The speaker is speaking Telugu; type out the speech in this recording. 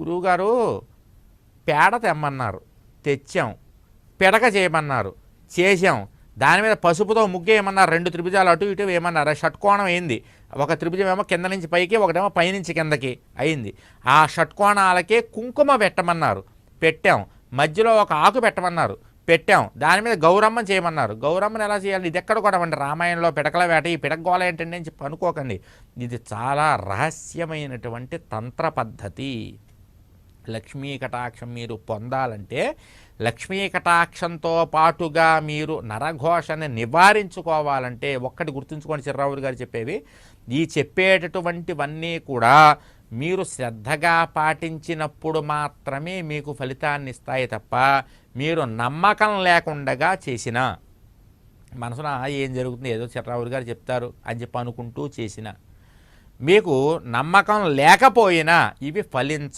గురువుగారు పేడ తెమ్మన్నారు. తెచ్చాం. పిడక చేయమన్నారు. చేసాం దాని మీద పసుపుతో ముగ్గేయమన్నారు. రెండు త్రిభుజాలు అటు ఇటు వేయమన్నారు. షట్కోణం అయింది. ఒక త్రిభుజం ఏమో కింద నుంచి పైకి ఒకటేమో పైనుంచి కిందకి అయింది. ఆ షట్కోణాలకే కుంకుమ పెట్టమన్నారు. పెట్టాం. మధ్యలో ఒక ఆకు పెట్టమన్నారు. పెట్టాం. దాని మీద గౌరమ్మ చేయమన్నారు. గౌరమ్మని ఎలా చేయాలి? ఇది ఎక్కడ కూడా అండి రామాయణంలో పిడకల వేట ఈ పిడకగోళ ఏంటండి అని అనుకోకండి. ఇది చాలా రహస్యమైనటువంటి తంత్ర పద్ధతి. లక్ష్మీ కటాక్షం మీరు పొందాలంటే లక్ష్మీ కటాక్షంతో పాటుగా మీరు నరఘోషని నివారించుకోవాలంటే ఒక్కటి గుర్తుంచుకోండి చిర్రావులు గారు చెప్పేవి. ఈ చెప్పేటటువంటివన్నీ కూడా మీరు శ్రద్ధగా పాటించినప్పుడు మాత్రమే మీకు ఫలితాన్ని ఇస్తాయి తప్ప మీరు నమ్మకం లేకుండగా చేసిన మనసున ఏం జరుగుతుంది? ఏదో చిర్రావులు గారు చెప్తారు అని చెప్పి అనుకుంటూ చేసిన. మీకు నమ్మకం లేకపోయినా ఇవి ఫలించవు.